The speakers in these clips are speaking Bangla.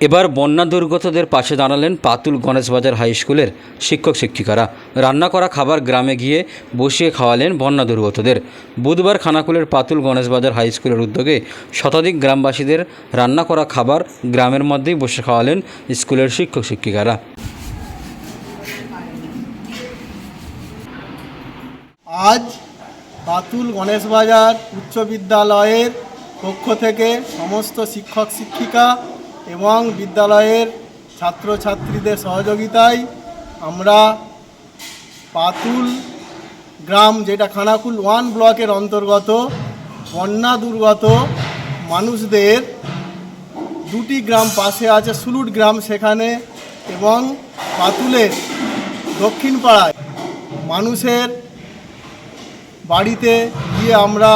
এবার বন্যা দুর্গতদের পাশে দাঁড়ালেন পাতুল গণেশবাজার হাই স্কুলের শিক্ষক শিক্ষিকারা। রান্না করা খাবার গ্রামে গিয়ে বসিয়ে খাওয়ালেন বন্যা দুর্গতদের। বুধবার খানাকুলের পাতুল গণেশবাজার হাই স্কুলের উদ্যোগে শতাধিক গ্রামবাসীদের রান্না করা খাবার গ্রামের মধ্যেই বসে খাওয়ালেন স্কুলের শিক্ষক শিক্ষিকারা। আজ পাতুল গণেশ বাজার উচ্চ বিদ্যালয়ের পক্ষ থেকে সমস্ত শিক্ষক শিক্ষিকা এবং বিদ্যালয়ের ছাত্রছাত্রীদের সহযোগিতায় আমরা পাতুল গ্রাম, যেটা খানাকুল ওয়ান ব্লকের অন্তর্গত বন্যা দুর্গত মানুষদের দুটি গ্রাম পাশে আছে সুলুট গ্রাম সেখানে এবং পাতুলের দক্ষিণ পাড়ায়। মানুষের বাড়িতে গিয়ে আমরা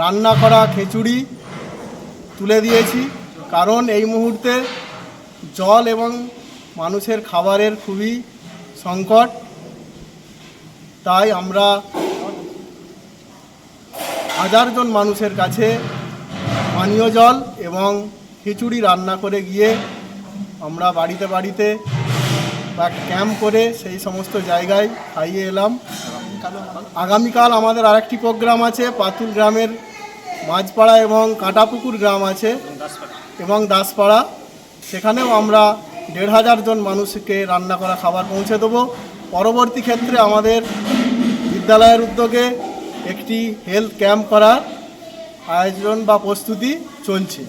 রান্না করা খিচুড়ি তুলে দিয়েছি। কারণ এই মুহূর্তে জল এবং মানুষের খাবারের খুবই সংকট। তাই আমরা হাজারজন মানুষের কাছে পানীয় জল এবং খিচুড়ি রান্না করে গিয়ে আমরা বাড়িতে বাড়িতে বা ক্যাম্প করে সেই সমস্ত জায়গায় খাইয়ে এলাম। আগামীকাল আমাদের আরেকটি প্রোগ্রাম আছে, পাতুল গ্রামের মাঝপাড়া এবং কাঁটাপুকুর গ্রাম আছে। এবং দাসপাড়া। সেখানেও আমরা দেড় হাজার জন মানুষকে রান্না করা খাবার পৌঁছে দেবো। পরবর্তী ক্ষেত্রে আমাদের বিদ্যালয়ের উদ্যোগে একটি হেলথ ক্যাম্প করার আয়োজন বা প্রস্তুতি চলছে।